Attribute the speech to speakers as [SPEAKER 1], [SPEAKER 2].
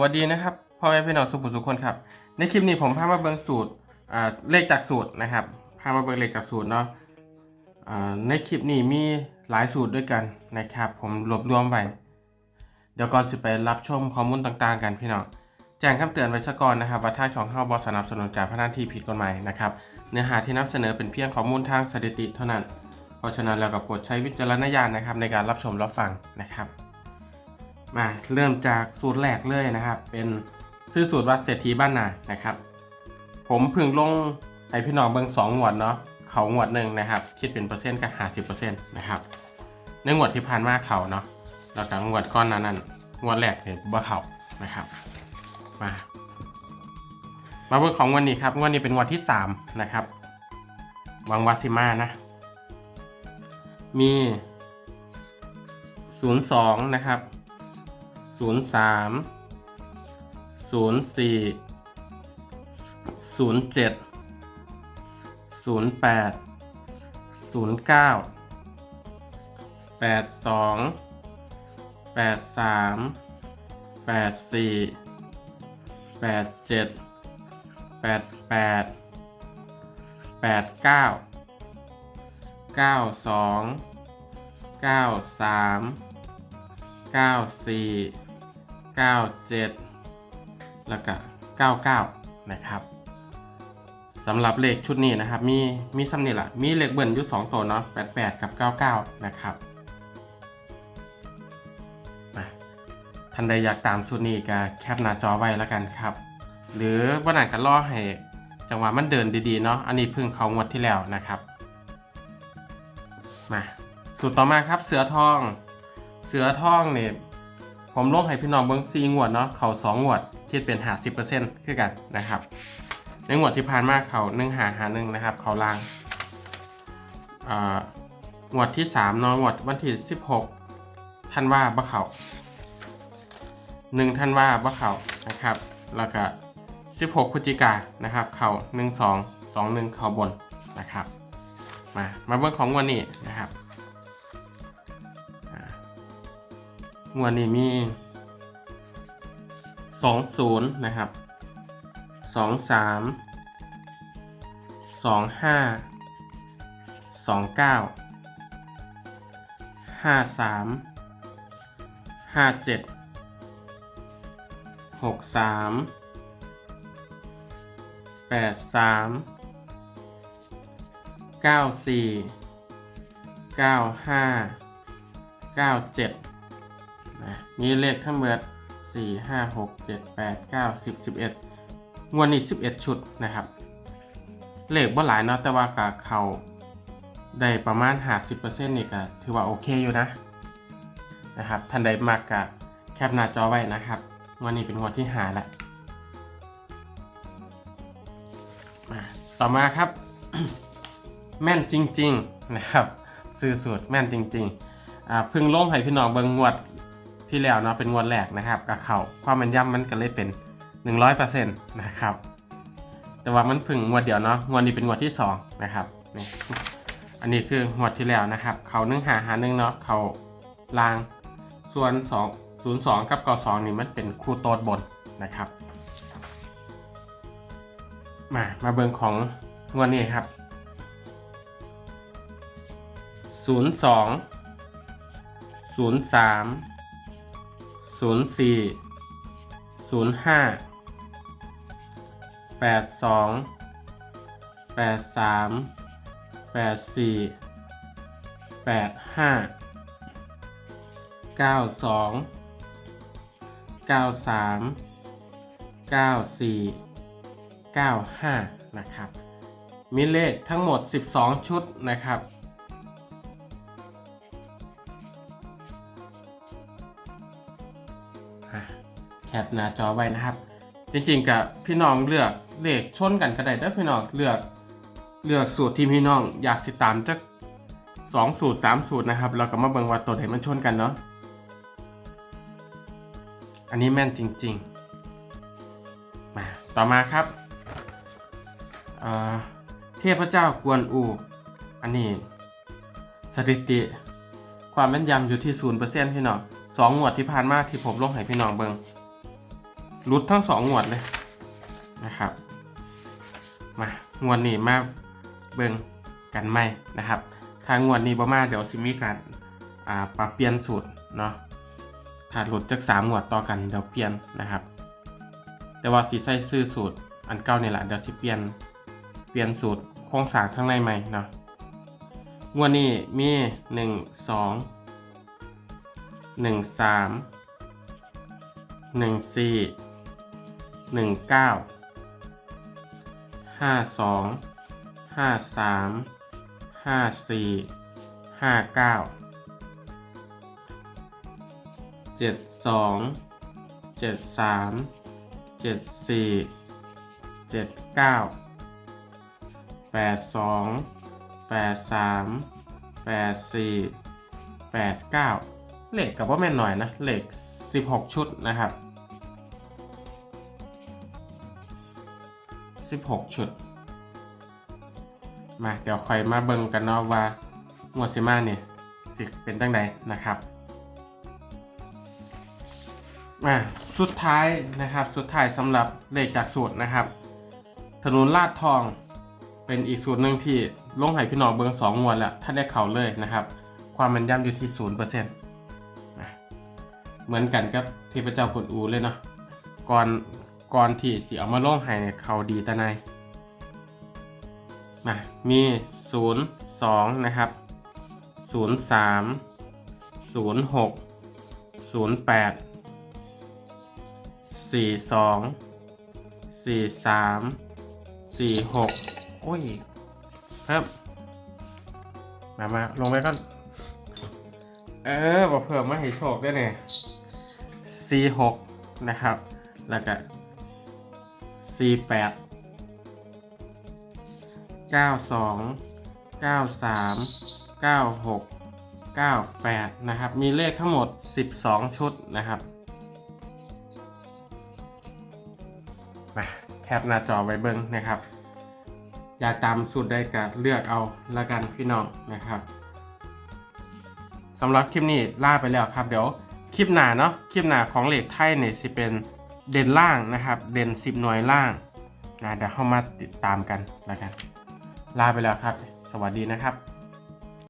[SPEAKER 1] วัสดีนะครับพ่อแม่พี่น้องสุภุสุขคนครับในคลิปนี้ผมพามาเบิ่งสูตรเลขจากสูตรนะครับพามาเบิ่งเลขจากสูตรเนาะในคลิปนี้มีหลายสูตรด้วยกันนะครับ ผมรวบรวมไว้เดี๋ยวก่อนสิไปรับชมข้อมูลต่างๆ กันพี่น้องแจ้งคำเตือนไว้ซะก่อนนะครับ ว่าทางช่องเฮาบ่สนับสนุนการพนันที่ผิดกฎหมายนะครับเนื้อหาที่นำเสนอเป็นเพียงข้อมูลทางสถิติเท่านั้น เพราะฉะนั้นเราก็โปรดใช้วิจารณญาณนะครับในการรับชมรับฟังนะครับ มาเริ่มจากสูตรแรกเลยนะครับ เป็นซื้อสูตรวัดเศรษฐีบ้านนานะครับ ผมพิ่งลงให้พี่น้องเบิ่งสองงวดเนาะเขางวดหนึ่งนะครับ คิดเป็นเปอร์เซ็นต์ก็ห้าสิบเปอร์เซ็นต์นะครับในงวดที่ผ่านมาเขาเนาะแล้วก็งวดก้อนนั้นนั้นงวดแรกเนี่ยบ่เขานะครับมามาเบิ่งของวันนี้ครับวดนี้เป็นงวดที่สามนะครับวังวาซิมานะ มีศูนย์สองนะครับ ศูนย์สามศูนย์สี่ศูนย์เจ็ดศูนย์แปดศูนย์เก้าแปดสองแปดสามแปดสี่แปดเจ็ดแปดแปดแปดเก้าเก้าสองเก้าสามเก้าสี่ 97 แล้วก็99 นะครับสำหรับเลขชุดนี้นะครับ มีมีซ้ำนี่แหละมีเลขเบิ้ลอยู่2ตัวเนาะ88 กับ 99 นะครับมาท่านใดอยากตามชุดนี้ก็แคปหน้าจอไว้แล้วกันครับ หรือวันไหนก็รอให้จังหวะมันเดินดีๆเนาะอันนี้เพิ่งเขางวดที่แล้วนะครับมาสูตรต่อมาครับเสือทอง เสือทองเนี่ย ผมลงให้พี่น้องเบิ้งซีงวดเนาะเขาสองงวดคิดเป็นหาสิบเปอร์เซ็นต์คือกันนะครับ ในงวดที่ผ่านมาเขาหนึ่งหาหาหนึ่งนะครับ เขาลางอ่างวดที่สามนาะงวดวันที่สิบหกท่านว่าบะเขาหนึ่งท่านว่าบะเขานะครับแล้วก็สิบหกพฤศจิกานะครับเขาหนึ่งสองสองหนึ่งเขาบนนะครับ มามาเบิ้งของงวันนี้นะครับ งวดนี้มีสองศูนย์นะครับสองสามสองห้าสองเก้าห้าสามห้าเจ็ดหกสามแปดสามเก้าสี่เก้าห้าเก้าเจ็ด นะมีเลขทั้งหมด4 5 6 7 8 9 10 11งวดนี้11 ชุดนะครับ เลขบ่หลายเนาะแต่ว่ากับเขาได้ประมาณ 50%นี่ก็ถือว่าโอเคอยู่นะนะครับท่านใดมากกะแคปหน้าจอไว้นะครับงวดนี้เป็นงวดที่หาละมาต่อมาครับ แม่นจริง ๆนะครับ ซื้อสูตรแม่นจริงๆอ่าเพึ่งลงให้พี่น้องเบิงงวด ที่แล้วเนาะเป็นงวดแรกนะครับกับเขาความแมันย่ำมันก็เลยเป็น 100%นะครับ แต่ว่ามันพึ่งงวดเดียวเนาะงวดนี้เป็นงวดที่สองนะครับนี่อันนี้คืองวดที่แล้วนะครับ เขาหนึ่งหาหาหนึ่งเนาะเขาลางส่วน2 0 2 กับก2นี่มันเป็นคู่โต๊ดบนนะครับ มามาเบิงของงวดนี้ครับ 02ศูนย์สาม ศูนย์สี่ศูนย์ห้าแปดสองแปดสามแปดสี่แปดห้าเก้าสองเก้าสามเก้าสี่เก้าห้านะครับ มีเลขทั้งหมด 12 ชุดนะครับ ปหน้าจอไว้นะครับ จริงๆกับพี่น้องเลือกเลขชนกันก็ได้ถ้าพี่น้องเลือกเลือกสูตรที่พี่น้องอยากติดตามจากสองสูตรสามสูตรนะครับแล้วก็มาเบิ่งว่าตัวไหนมันชนกันเนาะอันนี้แม่นจริงๆมาต่อมาครับเเทพเจ้ากวนอู อันนี้ สถิติ ความแม่นยำอยู่ที่ศูนย์เปอร์เซ็นต์พี่น้องสองงวดที่ผ่านมาที่ผมลงให้พี่น้องเบิง รุดทั้งสองงวดเลยนะครับ มางวดนี้มาเบิ่งกันไหมนะครับ ถ้างวดนี้บ่มาเดี๋ยวสิมีการอ่าปรับเปลี่ยนสูตรเนาะถ้าหลุดจากสามงวดต่อกันเดี๋ยวเปลี่ยนนะครับ แต่ว่าสีใส่ซื้อสูตรอันเก่านี่แหละเดี๋ยวสิเปลี่ยนเปลี่ยนสูตรโครงสร้างข้างในใหม่เนาะงวดนี้มีหนึ่งสองหนึ่งสามหนึ่งสี่ หนึ่งเก้าห้าสองห้าสามห้าสี่ห้าเก้าเจ็ดสองเจ็ดสามเจ็ดสี่เจ็ดเก้าแปดสองแปดสามแปดสี่แปดเก้าเหลขกับว่าแม่นหน่อยนะเหลขสิบหกชุดนะครับ สิบหกชุด มาเดี๋ยวคอยมาเบิ่งกันเนาะว่างวดซิมาเนี่ยสิเป็นตั้งใดนะครับมาสุดท้ายนะครับสุดท้ายสำหรับเลขจากสูตรนะครับ ถนนลาดทองเป็นอีกสูตรหนึ่งที่ลงให้พี่น้องเบิ่งสองงวดแล้วถ้าได้เข่าเลยนะครับ ความมันย่ำอยู่ที่ศูนย์เปอร์เซ็นต์เหมือนกันกับเทพระเจ้ากวนอูเลยเนาะก่อน ก่อนที่สิเอามาลงให้เขาดีต่ในนะมี 0 2 นะครับ 0 3 0 6 0 8 4 2 4 3 4 6 โอ้ยครับมามาลงไปก่อน เออบอกเพิ่มมาให้โชคด้วยเนี่ย 4 6 นะครับ แล้วก็ 4 8 92 93 96 98นะครับ มีเลขทั้งหมด12ชุดนะครับมาแคปหน้าจอไว้เบิ้งนะครับ อยากตามสูตรได้ก็เลือกเอาละกันพี่น้องนะครับสำหรับคลิปนี้ล่าไปแล้วครับ เดี๋ยวคลิปหน้าเนาะคลิปหน้าของเลขไทยเนี่ยสิเป็น เด่นล่างนะครับ เด่น 10 หน่วยล่างนะเดี๋ยวเข้ามาติดตามกันแล้วกัน ลาไปแล้วครับ สวัสดีนะครับ